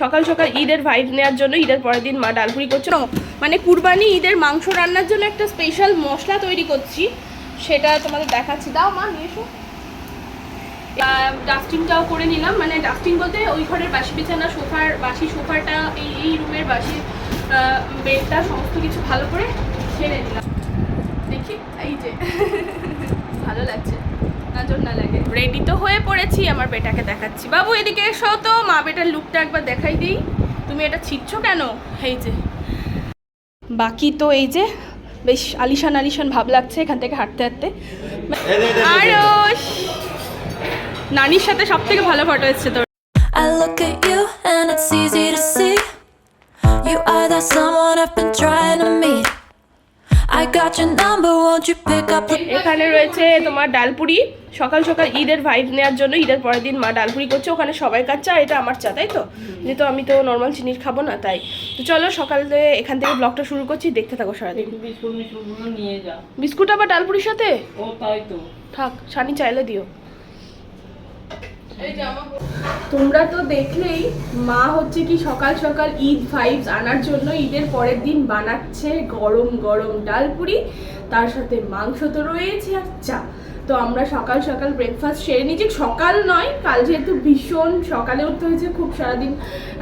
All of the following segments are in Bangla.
সকাল সকাল ঈদের ভাইব নেওয়ার জন্য ঈদের পরের দিন মা ডালপুরি করছে। মানে কুরবানি, ঈদের মাংস রান্নার জন্য একটা স্পেশাল মশলা তৈরি করছি। সেটা তোমাদের দেখাচ্ছি। দাও মা, নিয়ে এসো। ডাস্টিংটাও করে নিলাম। মানে ডাস্টিং বলতে ওই ঘরের বাসি বিছানা, সোফার, বাসি সোফাটা, এই এই রুমের বাসি বেডটা, সমস্ত কিছু ভালো করে ছেড়ে নিলাম দেখি, এই যে। ভালো লাগছে। নজর না লাগে। রেডি তো হয়ে পড়েছি আমার বেটাকে দেখাচ্ছি। বাবু এদিকে এসো তো মা বেটার লুকটা একবার দেখাই দিই। তুমি এটা ছিটছো কেন? এই যে। বাকি তো এই যে বেশ আলিশান আলিশান ভাব লাগছে এখান থেকে হাঁটতে হাঁটতে। আরশ! নানির সাথে সব থেকে ভালো ফটো এসছে তোর। I look at you and it's easy to see. You are that someone I've been trying to meet. এখানে রয়েছে তোমার ডালপুরি। সকাল সকাল ঈদের ভাইব নেওয়ার জন্য ঈদের পরের দিন মা ডালপুরি করছে ওখানে সবাই কাজ চা এটা আমার চা তাই তো? যেহেতু আমি তো নর্মাল চিনির খাব না তাই। তো চলো সকালে এখান থেকে ব্লগটা শুরু করছি দেখতে থাকো সারাদিন। বিস্কুট আবার ডালপুরির সাথে? ও তাই তো। থাক সানি চাইলে দিও। তোমরা তো দেখলেই মা হচ্ছে কি সকাল সকাল ঈদ ভাইবস আনার জন্য ঈদের পরের দিন বানাচ্ছে গরম গরম ডাল পুরি, তার সাথে মাংস তো রয়েছে আর চা। তো আমরা সকাল সকাল ব্রেকফাস্ট সেরে নিয়েছি সকাল নয়, কাল যেহেতু ভীষণ সকালে উঠতে হয়েছে, খুব সারাদিন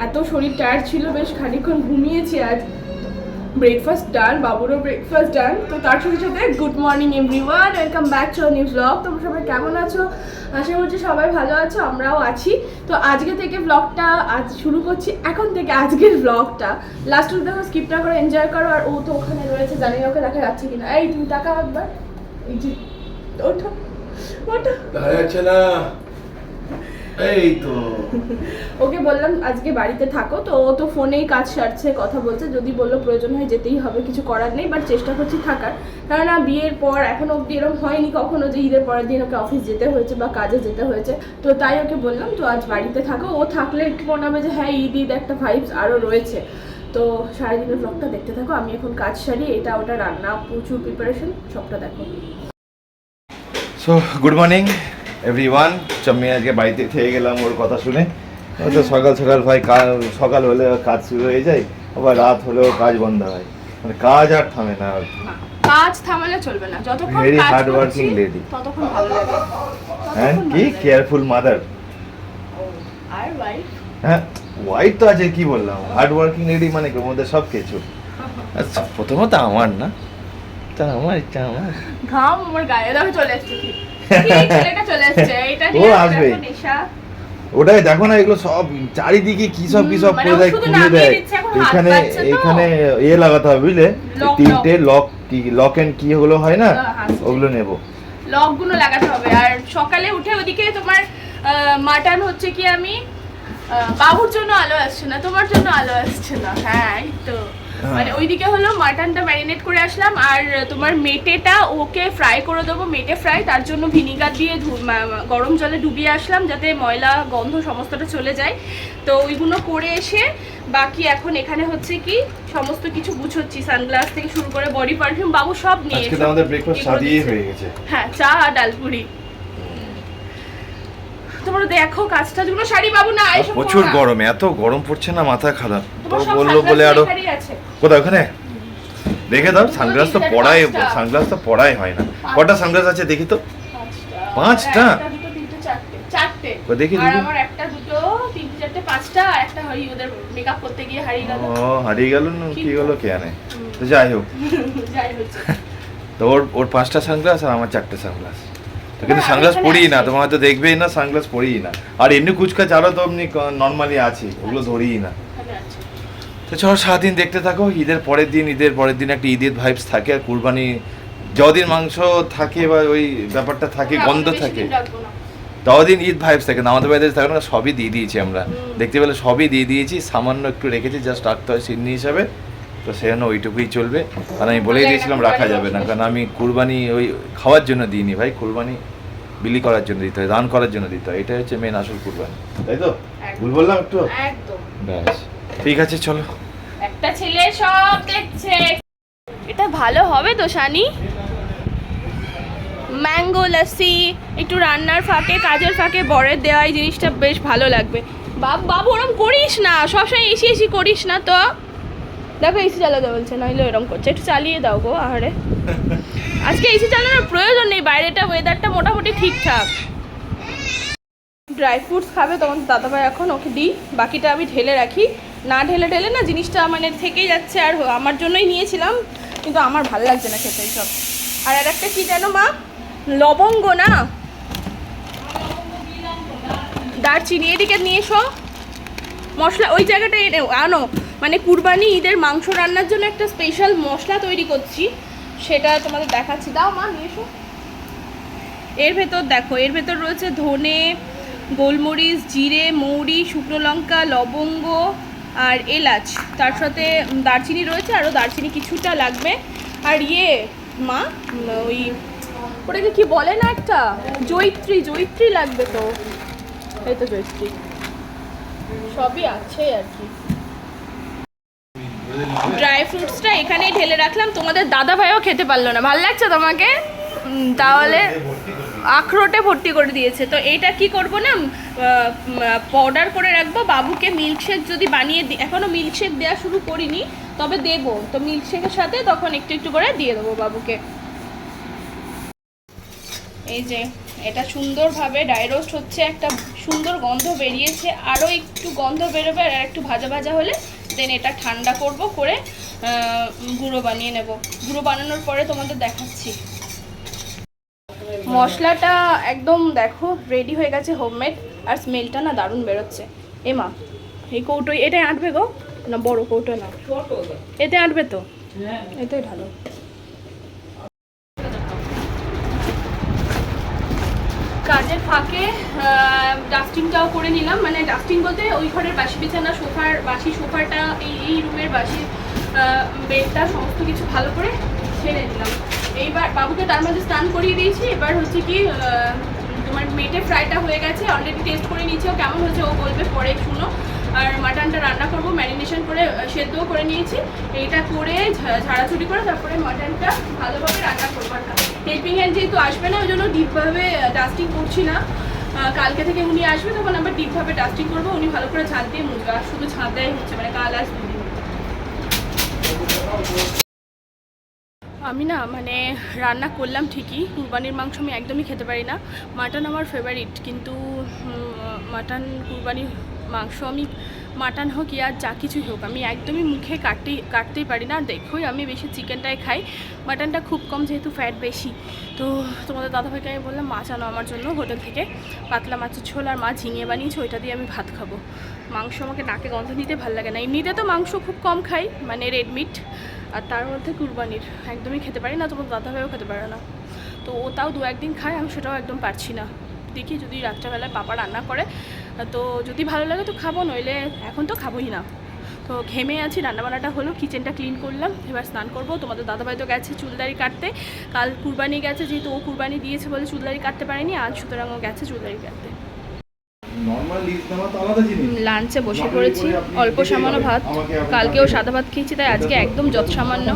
এত শরীর টায়ার্ড ছিল, বেশ খানিকক্ষণ ঘুমিয়েছি আজ। ব্রেকফাস্ট ডান বাবুরও ব্রেকফাস্ট ডান তো তার সাথে সাথে good morning everyone welcome back to new blog তোমরা সবাই কেমন আছো? আশা করছি সবাই ভালো আছো, আমরাও আছি। তো আজকে থেকে ব্লগটা আজ শুরু করছি। এখন থেকে আজকের ব্লগটা লাস্ট অব্দি দেখো স্কিপটা করে এনজয় করো। আর ও তো ওখানে রয়েছে, জানি ওকে দেখা যাচ্ছে কিনা। এই, তুমি টাকা একবার। এই যে, ওঠো ওঠো। না। এই তো। ওকে বললাম আজকে বাড়িতে থাকো তো ও তো ফোনেই কাজ সারছে কথা বলছে। যদি বলল প্রয়োজন হয় যেতেই হবে কিছু করার নেই বাট চেষ্টা করছি থাকার। কারণ বিয়ের পর এখন অব্দি এরকম হয়নি কখনো যে ঈদের পরের দিন ওকে অফিস যেতে হয়েছে বা কাজে যেতে হয়েছে। তো তাই ওকে বললাম তো আজ বাড়িতে থাকো। ও থাকলে একটু মনে হবে যে হ্যাঁ ঈদ ঈদ একটা ভাইবস আরও রয়েছে। তো সারাদিনের ব্লগটা দেখতে থাকো আমি এখন কাজ সারি এটা ওটা রান্না প্রচুর প্রিপারেশন সবটা দেখো। সো গুড মর্নিং এভরিওয়ান আমি আজকে বাড়িতে থেকে গেলাম ওর কথা শুনে। তো সকাল সকাল ভাই কাজ- সকাল হলে কাজ শুরু হয়ে যায় আবার রাত হলেও কাজ বন্ধ হয়। মানে কাজ আর থামে না আর। কাজ থামালে চলবে না। যতক্ষণ hard করছি, working lady. ততক্ষণ ভালো লাগে। হ্যাঁ কি কেয়ারফুল মাদার আর ভাই হ্যাঁ ওয়াইফ তো আছে কি বললাম? হার্ড ওয়ার্কিং লেডি মানে কি? মধ্যে সব কিছু। আচ্ছা প্রথমত আমার না তা আমার ইচ্ছা আমার। ঘাম আমার গায়ে দাও চলে এসছে। ও আসবে। ওটাই দেখো না এগুলো সব চারিদিকে কি সব কি সব মানে করে দেয় খুলে দেয়। এখন এখানে ইয়ে লাগাতে হবে বুঝলে? তিনটে লক কি লক এন্ড কি ওগুলো হয় না? ওগুলো নেব। লকগুলো লাগাতে হবে। আর সকালে উঠে ওদিকে তোমার মাটন হচ্ছে কি আমি বাবুর জন্য আলো আসছে না তোমার জন্য আলো আসছে না। হ্যাঁ এই তো। মানে ওইদিকে হলো মাটনটা ম্যারিনেট করে আসলাম আর তোমার মেটেটা ওকে ফ্রাই করে দেবো মেটে ফ্রাই তার জন্য ভিনিগার দিয়ে গরম জলে ডুবিয়ে আসলাম যাতে ময়লা গন্ধ সমস্তটা চলে যায়। তো ওইগুলো করে এসে বাকি এখন এখানে হচ্ছে কি সমস্ত কিছু গুছোচ্ছি সানগ্লাস থেকে শুরু করে বডি পারফিউম বাবু সব নিয়ে আজকে আমাদের ব্রেকফাস্ট সাজিয়ে হয়ে গেছে। হ্যাঁ চা আর ডালপুরি তোমরা দেখো কাজ টাজগুলো শাড়ি বাবু না প্রচুর গরম এত গরম পড়ছে না মাথা খারাপ তো তোমার সব বলল sunglass বলে আরও এখানেই আছে। কোথায় ওখানে দেখে দাও সানগ্লাস তো পড়াই পাঁচটা। সানগ্লাস তো পড়াই হয় না কটা সানগ্লাস আছে দেখি তো পাঁচটা। পাঁচটা? একটা, দুটো, তিনটে, চারটে। চারটে। ও, দেখি, আর দেখি। আমার একটা, দুটো, তিনটে, চারটে, পাঁচটা, আর একটা হয় ওদের makeup করতে গিয়ে হারিয়ে গেল। ও হারিয়ে গেল না কি হলো কে জানে তো যাই হোক যাই। তো ওর ওর পাঁচটা সানগ্লাস আর আমার চারটে সানগ্লাস তো কিন্তু হ্যাঁ, সানগ্লাস এখানে পরি না তোমার হয়তো দেখবেই না সানগ্লাস পরি না। আর এমনি কুচকাচ আরও তো এমনি নর্মালি আছি ওগুলো ধরিই না। তো চলো সারাদিন দেখতে থাকো ঈদের পরের দিন ঈদের পরের দিন একটা ঈদের ভাইবস থাকে আর কুরবানি যদিন মাংস থাকে বা ওই ব্যাপারটা থাকে গন্ধ থাকে। দিন ততদিন ঈদ ভাইবস থাকে না আমাদের বাড়িতে থাকে না সবই দিয়ে দিয়েছি আমরা। দেখতে পেলে সবই দিয়ে দিয়েছি সামান্য একটু রেখেছি জাস্ট রাখতে হয় সিন্নি হিসাবে। তো সেজন্য ওইটুকুই চলবে। আর আমি বলেই দিয়েছিলাম রাখা যাবে না। কারণ আমি কুরবানি ওই খাওয়ার জন্য দিইনি ভাই কুরবানি বিলি করার জন্য দিতে হয় দান করার জন্য দিতে হয়। এটা হচ্ছে মেন আসল কুরবানি। তাই তো? ভুল বললাম একটু? ব্যাস। ঠিক আছে চলো। একটা ছেলে সব দেখছে। এটা ভালো হবে তো শানি? ম্যাঙ্গো লস্যি একটু রান্নার ফাঁকে কাজের ফাঁকে বরের দেওয়া এই জিনিসটা বেশ ভালো লাগবে। বাবু বাবু ওরম করিস না। সবসময় এসি এসি করিস না তো। দেখো এসি চালাতে বলছে নইলে এরকম করছে। একটু চালিয়ে দাও গো আহারে। আজকে এসি চালানোর প্রয়োজন নেই, বাইরেটা ওয়েদারটা মোটামুটি ঠিকঠাক। ড্রাই ফ্রুটস খাবে তখন দাদাভাই এখন, ওকে দিই। বাকিটা আমি ঢেলে রাখি। না ঢেলে ঢেলে না, জিনিসটা মানে থেকেই যাচ্ছে। আর আমার জন্যই নিয়েছিলাম, কিন্তু আমার ভালো লাগছে না খেতে সব আর আর একটা কী জানো মা? লবঙ্গ না? দারচিনি, এদিকে নিয়ে এসো। মশলা, ওই জায়গাটা এনে, আনো। মানে কুরবানি, ঈদের মাংস রান্নার জন্য একটা স্পেশাল মশলা তৈরি করছি। সেটা তোমাদের দেখাচ্ছি। দাও মা, নিয়ে এসো। এর ভেতর দেখো, এর ভেতর রয়েছে ধনে, গোলমরিচ, জিরে, মৌরি, শুকনো লঙ্কা, লবঙ্গ আর এলাচ। তার সাথে দারচিনি রয়েছে আরও দারচিনি কিছুটা লাগবে। আর ইয়ে মা, ওই ওটাকে কি বলে না একটা? জৈত্রী জৈত্রী লাগবে তো। এই তো জৈত্রী। সবই আছে আর কি। ড্রাই ফ্রুটসটা এখানেই ঢেলে রাখলাম। তোমাদের দাদা ভাইও খেতে পারল না। ভালো লাগছে তোমাকে? তাহলে আখরোটে ভর্তি করে দিয়েছে। তো এইটা কি করব না? পাউডার করে রাখব। বাবুকে মিল্কশেক যদি বানিয়ে দিই এখনও মিল্কশেক দেওয়া শুরু করিনি, তবে দেবো। তো মিল্কশেকের সাথে তখন একটু একটু করে দিয়ে দেবো বাবুকে। এই যে, এটা সুন্দরভাবে ড্রাই রোস্ট হচ্ছে। একটা সুন্দর গন্ধ বেরিয়েছে। আরও একটু গন্ধ বেরোবে আর একটু ভাজা ভাজা হলে দেন এটা ঠান্ডা করব করে গুঁড়ো বানিয়ে নেব। গুঁড়ো বানানোর পরে তোমাদের দেখাচ্ছি। মশলাটা একদম দেখো রেডি হয়ে গেছে হোমমেড আর স্মেলটা না দারুণ বেরোচ্ছে। এ মা এই কৌটোই এটাই আঁটবে গো? না বড় কৌটো না। এতে আঁটবে তো? হ্যাঁ। এতেই ভালো কাজের ফাঁকে ডাস্টিংটাও করে নিলাম। মানে ডাস্টিং বলতে ওই ঘরের বাসি বিছানা, সোফার, বাসি সোফাটা, এই এই রুমের বাসি বেডটা, সমস্ত কিছু ভালো করে ছেড়ে নিলাম এইবার বাবুকে তার মধ্যে স্নান করিয়ে দিয়েছি। এবার হচ্ছে কি তোমার মেটে ফ্রাইটা হয়ে গেছে। অলরেডি টেস্ট করে নিয়েছি। ও কেমন হয়েছে ও বলবে পরে শুনো। আর মাটনটা রান্না করব ম্যারিনেশন করে সেদ্ধও করে নিয়েছি। এইটা করে ঝা- ঝাড়াঝুড়ি করে তারপরে মাটনটা ভালোভাবে রান্না করব হেল্পিং হ্যান্ড যেহেতু আসবে না ওই জন্য ডিপভাবে ডাস্টিং করছি না। কালকে থেকে উনি আসবে, তখন আমরা ডিপভাবে ডাস্টিং করব। উনি ভালো করে ছাদ দিয়ে মুছবে আর শুধু ঝাঁট দেয় হচ্ছে মানে কাল আসবে আমি না মানে রান্না করলাম ঠিকই, কুরবানির মাংস আমি একদমই খেতে পারি না। মাটন আমার ফেভারিট কিন্তু মাটন কুরবানির মাংস আমি মাটন হোক আর যা কিছুই হোক, আমি একদমই মুখে কাটতেই কাটতেই পারি না। দেখোই আমি বেশি চিকেনটাই খাই। মাটনটা খুব কম যেহেতু ফ্যাট বেশি। তো তোমাদের দাদাভাইকে আমি বললাম মাছ আনো আমার জন্য হোটেল থেকে পাতলা মাছের ঝোল আর মাছ ঝিঙে বানিয়েছে, ওইটা দিয়ে আমি ভাত খাব। মাংস আমাকে নাকে গন্ধ নিতে ভালো লাগে না। এমনিতে তো মাংস খুব কম খাই মানে রেড মিট আর তার মধ্যে কুরবানির। একদমই খেতে পারি না তোমার দাদাভাইও খেতে পারে না। তো ও তাও দু একদিন খায়, আমি সেটাও একদম পারছি না। দেখি যদি রাত্রেবেলায় পাপা রান্না করে তো যদি ভালো লাগে তো খাব, নইলে এখন তো খাবোই না। তো ঘেমে আছি, রান্নাবান্নাটা হলো কিচেনটা ক্লিন করলাম, এবার স্নান করব। তোমাদের দাদাভাই তো গেছে চুলদারি কাটতে, কাল কুরবানি গেছে, যেহেতু ও কুরবানি দিয়েছে বলে চুলদারি কাটতে পারেনি, আজ সুতরাং ও গেছে চুলদারি কাটতে। লাঞ্চে বসে পড়েছি অল্প সামান্য ভাত কালকেও সাদা ভাত খেয়েছি তাই আজকে একদম যত সামান্য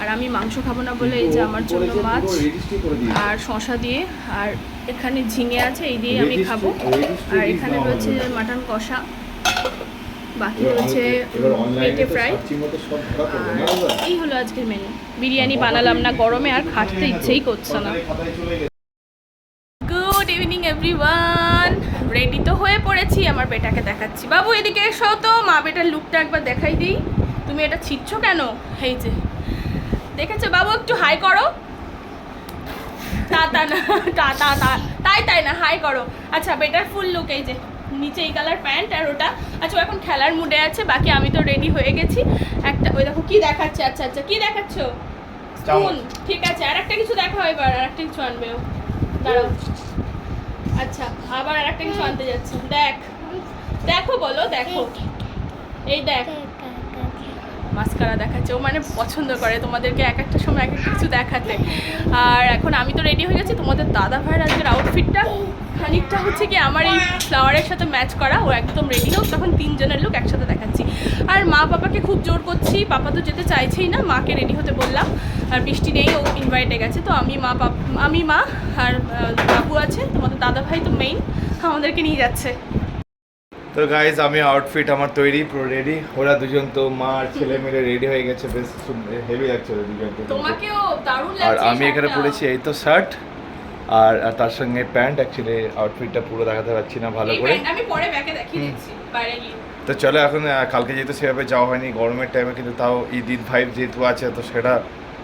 আর আমি মাংস খাব না বলে এই যে আমার জন্য মাছ আর শশা দিয়ে আর এখানে ঝিঙে আছে এই দিয়ে আমি খাব। আর এখানে রয়েছে মাটন কষা বাকি রয়েছে পেটে ফ্রাই আর এই হলো আজকের মেনু বিরিয়ানি বানালাম না গরমে আর খাটতে ইচ্ছেই করছে না। গুড ইভিনিং এভরিওয়ান রেডি তো হয়ে পড়েছি আমার বেটাকে দেখাচ্ছি। বাবু এদিকে এসো তো মা বেটার লুকটা একবার দেখাই দিই। তুমি এটা ছিটছ কেন? এই যে দেখেছ বাবু একটু হাই করো। তা তা না তা তা তা তাই তাই না হাই করো। আচ্ছা বেটার ফুল লুক এই যে নিচে এই কালার প্যান্ট আর ওটা। আচ্ছা ও এখন খেলার মুডে আছে বাকি আমি তো রেডি হয়ে গেছি। একটা ওই দেখো কি দেখাচ্ছে? আচ্ছা আচ্ছা কি দেখাচ্ছ? স্পুন ঠিক আছে আর একটা কিছু দেখা এবার আর একটা কিছু আনবে দাঁড়াও। আচ্ছা আবার আর একটা কিছু আনতে যাচ্ছে। দেখ। দেখো বলো, দেখো। এই দেখ। মাস্কারা দেখাচ্ছে। ও মানে পছন্দ করে তোমাদেরকে এক একটা সময় এক একটা কিছু দেখাতে। আর এখন আমি তো রেডি হয়ে গেছি তোমাদের দাদা ভাইয়ের আজকের আউটফিটটা খানিকটা হচ্ছে কি আমার এই ফ্লাওয়ারের সাথে ম্যাচ করা ও একদম রেডি হোক তখন তিনজনের লোক একসাথে দেখাচ্ছি। আর মা পাপাকে খুব জোর করছি পাপা তো যেতে চাইছেই না মাকে রেডি হতে বললাম আর বৃষ্টি নেই ও ইনভাইটে গেছে তো আমি মা পাপ আমি মা আর বাবু আছে তোমাদের দাদা ভাই তো মেইন আমাদেরকে নিয়ে যাচ্ছে। তো গাইজ আমি আউটফিট আমার তৈরি পুরো রেডি ওরা দুজন তো মা আর ছেলে মিলে রেডি হয়ে গেছে বেশ হেভি লাগছে ওরা দুজনকে তোমাকেও দারুণ আর আমি এখানে পরেছি এই তো শার্ট আর আর তার সঙ্গে প্যান্ট অ্যাকচুয়ালি আউটফিটটা পুরো দেখাতে পারছি না ভালো করে। আমি পরে ব্যাকে দেখিয়ে দিচ্ছি বাইরে গিয়ে। তো চলো এখন কালকে যেহেতু সেভাবে যাওয়া হয়নি গরমের টাইমে কিন্তু তাও ঈদ ঈদ ভাইব যেহেতু আছে তো সেটা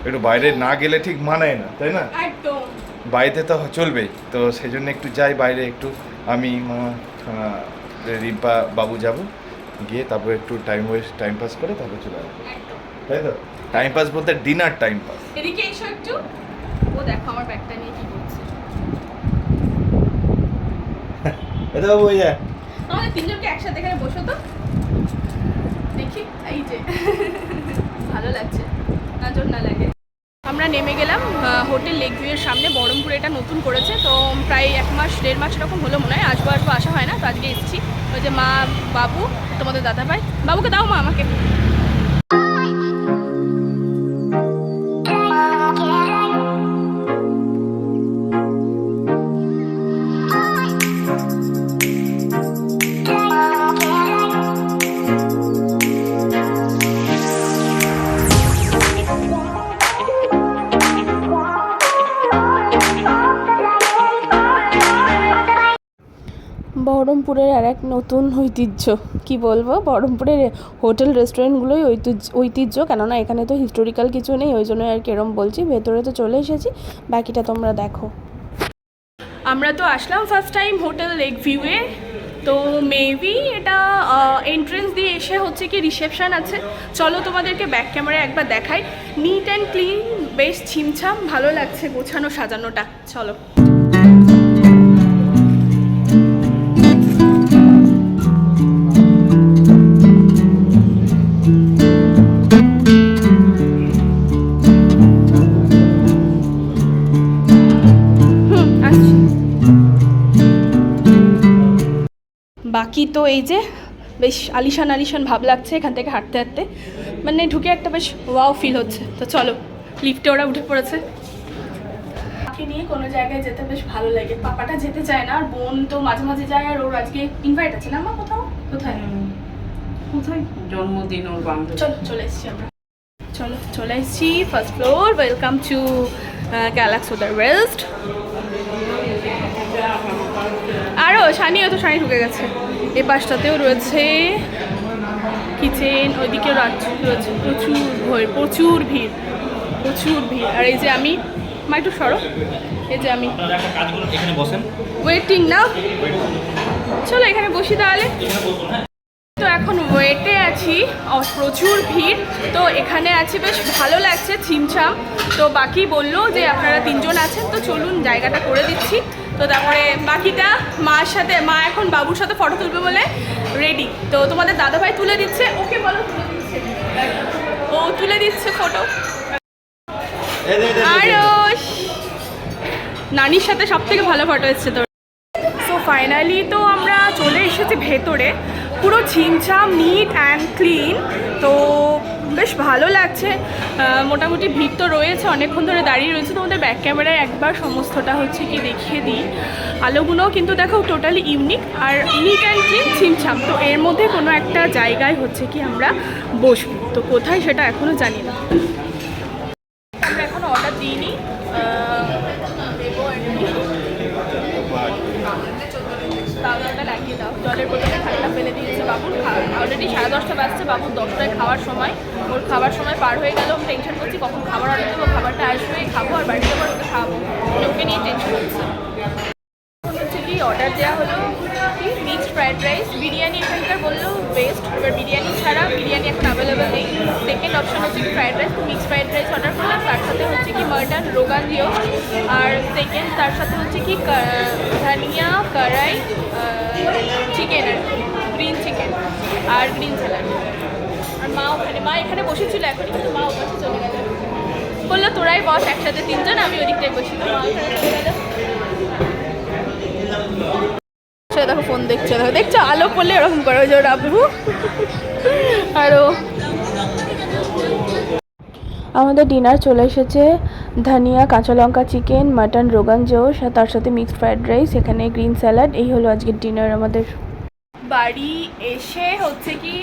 একটু বাইরে না গেলে ঠিক মানায় না তাই না? বাড়িতে তো চলবেই তো সেই জন্য একটু যাই বাইরে একটু আমি মা রিম্পা বাবু যাব গিয়ে তারপর একটু টাইম ওয়েস্ট টাইম পাস করে তারপর চলে আসব। তাই তো? টাইম পাস বলতে ডিনার টাইম পাস এদিকে এসো একটু। ও দেখো আমার ব্যাগটা নিয়ে কি করছে এটা বাবু ওই যে আমাদের তিনজনকে একসাথে এখানে বসো তো। দেখি, এই যে। ভালো লাগছে। নজর না লাগে। আমরা নেমে গেলাম হোটেল লেক ভিউয়ের সামনে। বহরমপুরে এটা নতুন করেছে, তো প্রায় এক মাস, দেড় মাস এরকম হলো মনে হয়। আসব আসব আসা হয় না, তো আজকে এসেছি। ওই যে মা, বাবু, তোমাদের দাদা ভাই বাবুকে দাও মা আমাকে। নতুন ঐতিহ্য। কি বলব? বহরমপুরের হোটেল, রেস্টুরেন্টগুলোই ঐতিহ্য ঐতিহ্য। কেননা এখানে তো হিস্টোরিক্যাল কিছু নেই, ওই জন্য আর কেরম বলছি। ভেতরে তো চলে এসেছি, বাকিটা তোমরা দেখো। আমরা তো আসলাম ফার্স্ট টাইম হোটেল লেক ভিউয়ে তো মেবি এটা এন্ট্রেন্স দিয়ে এসে হচ্ছে কি রিসেপশান আছে। চলো তোমাদেরকে ব্যাক ক্যামেরায় একবার দেখাই। নিট অ্যান্ড ক্লিন বেশ ছিমছাম, ভালো লাগছে গোছানো, সাজানোটা। চলো। বাকি তো এই যে বেশ আলিশান আলিশান ভাব লাগছে এখান থেকে হাঁটতে হাঁটতে। মানে ঢুকে একটা বেশ ওয়াও ফিল হচ্ছে। তো চলো লিফটে ওরা উঠে পড়েছে। পাখি নিয়ে কোনো জায়গায় যেতে বেশ ভালো লাগে। পাপাটা যেতে চায় না আর বোন তো মাঝে মাঝে যায় আর ওর আজকে ইনভাইট আছে না মা কোথাও? কোথায়? কোথায়? জন্মদিন ওর বান্ধব। চলো চলে এসেছি আমরা। চলো চলে এসেছি। First floor welcome to galaxy other west আরও সানিও তো সানি ঢুকে গেছে। এ পাশটাতেও রয়েছে কিচেন ওইদিকে রাত রয়েছে প্রচুর ভয় প্রচুর ভিড় প্রচুর ভিড়। আর এই যে আমি মা একটু সরো। এই যে আমি। ওয়েটিং না চলো এখানে বসি তাহলে। তো এখন ওয়েটে আছি প্রচুর ভিড় তো এখানে আছি বেশ ভালো লাগছে ছিমছাম তো বাকি বলল যে আপনারা তিনজন আছেন তো চলুন জায়গাটা করে দিচ্ছি। তো তারপরে বাকিটা মার সাথে মা এখন বাবুর সাথে ফটো তুলবে বলে রেডি তো তোমাদের দাদাভাই তুলে দিচ্ছে ওকে বলো তুলে দিচ্ছে। ও তুলে দিচ্ছে ফটো আরশ! নানির সাথে সব থেকে ভালো ফটো এসছে তোর। সো ফাইনালি তো আমরা চলে এসেছি ভেতরে। পুরো ছিমছাম নিট অ্যান্ড ক্লিন তো বেশ ভালো লাগছে। মোটামুটি ভিড় তো রয়েছে, অনেকক্ষণ ধরে দাঁড়িয়ে রয়েছে। তোমাদের ব্যাক ক্যামেরায় একবার সমস্তটা হচ্ছে কি দেখিয়ে দিই। আলোগুলোও কিন্তু দেখো টোটালি ইউনিক আর নিট অ্যান্ড ক্লিন ছিমছাম তো এর মধ্যে কোনো একটা জায়গায় হচ্ছে কি আমরা বসবো। তো কোথায় সেটা এখনও জানি না। মানে ওকে নিয়ে টেনশন হচ্ছে। কি অর্ডার দেওয়া হলো কি? মিক্সড ফ্রাইড রাইস বিরিয়ানি এখানকার বলল বেস্ট এবার বিরিয়ানি ছাড়া বিরিয়ানি এখন অ্যাভেলেবেল নেই। সেকেন্ড অপশন হচ্ছে কি fried rice mixed fried rice order করলাম। তার সাথে হচ্ছে কি মাটন রোগান দিও আর সেকেন্ড তার সাথে হচ্ছে কি ধনিয়া, কড়াই চিকেন আর গ্রিন চিকেন আর গ্রিন স্যালাড আর মা ওখানে, মা এখানে বসেছিল এখন কিন্তু মা ওপাশে চলে গেল বলল, তোরাই বস, একসাথে তিনজন, আমি ওদিকটায় বসি। দেখো ফোন দেখছে, দেখো, দেখছ? আলো পড়লে এরকম করে যে রাবু আরও আমাদের ডিনার চলে এসেছে। ধনিয়া, কাঁচা লঙ্কা চিকেন মাটন রোগান জোশ আর তার সাথে মিক্সড ফ্রাইড রাইস এখানে গ্রিন স্যালাড এই হলো আজকের ডিনার আমাদের। বাড়ি এসে হচ্ছে কি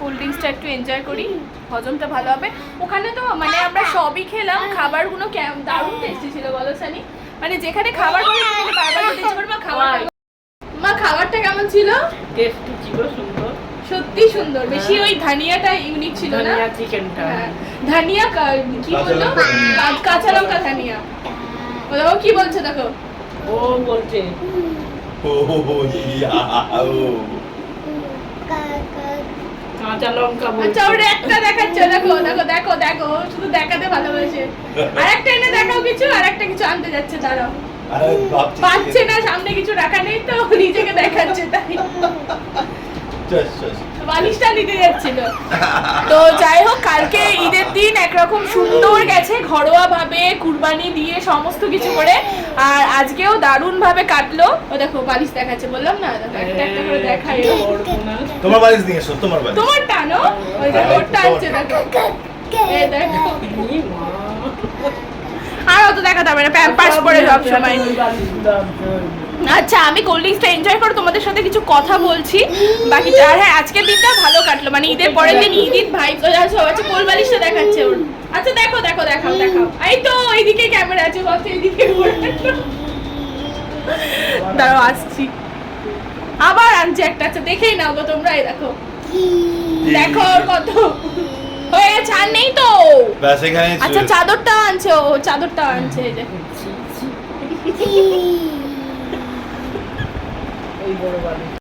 কোল্ড ড্রিঙ্কসটা একটু এনজয় করি। হজমটা ভালো হবে। ওখানে তো মানে আমরা সবই খেলাম খাবারগুলো কেমন দারুণ টেস্টি ছিল বলো সানি। মানে যেখানে খাবার বারবার মা খাবার মা খাবারটা কেমন ছিল? টেস্টি ছিল সুন্দর। সত্যি সুন্দর। বেশি ওই ধানিয়াটা ইউনিক ছিল না? ধনিয়া চিকেনটা হ্যাঁ, ধানিয়া কি বলল? কাঁচা লঙ্কা ধানিয়া। ও দেখো কি বলছে দেখো? ও বলছে। ও ইয়া ও। কাঁচা লঙ্কা আচ্ছা বলছে একটা দেখাচ্ছে দেখো দেখো দেখো দেখো শুধু দেখাতে ভালোবাসে। আরেকটা এনে দেখাও কিছু আর একটা কিছু আনতে যাচ্ছে দাঁড়াও। পাচ্ছে না সামনে কিছু রাখা নেই তো নিজেকে দেখাচ্ছে তাই। বালিশটা নিতে যাচ্ছিল। তো যাই হোক কালকে ঈদের দিন একরকম সুন্দর গেছে ঘরোয়া ভাবে কুরবানি দিয়ে সমস্ত কিছু করে। আর আজকেও দারুণ ভাবে কাটলো। ও দেখো বালিশ দেখাচ্ছে বললাম না? একটা একটা করে দেখাই। তোমার বালিশ নিয়ে এসো তোমার বালিশ। তোমার টানো ওই দেখো ওর টানছে দেখো। এই দেখো। আর অত দেখাতে হবে না প্যাম্পাস পরে সব সময় আচ্ছা আমি কোল্ড ড্রিঙ্কসটা এনজয় করে তোমাদের সাথে কিছু কথা বলছি। বাকি আর হ্যাঁ আজকের দিনটা ভালো কাটলো মানে ঈদের পরের দিন ঈদ ঈদ ভাই তো যাচ্ছে আচ্ছা কোল বালিশটা দেখাচ্ছে ওর। আচ্ছা দেখো দেখো দেখাও দেখাও। এই তো এইদিকে ক্যামেরা আছে বলছে এইদিকে। দাঁড়াও আসছি। আবার আনছে একটা আচ্ছা দেখেই নাও গো তোমরা এই দেখো। দেখো কত। হয়ে গেছে আর নেই তো। ব্যাস এখানে আচ্ছা চাদরটা আনছে ও চাদরটা আনছে এই যে। ওই বড় বাড়ি।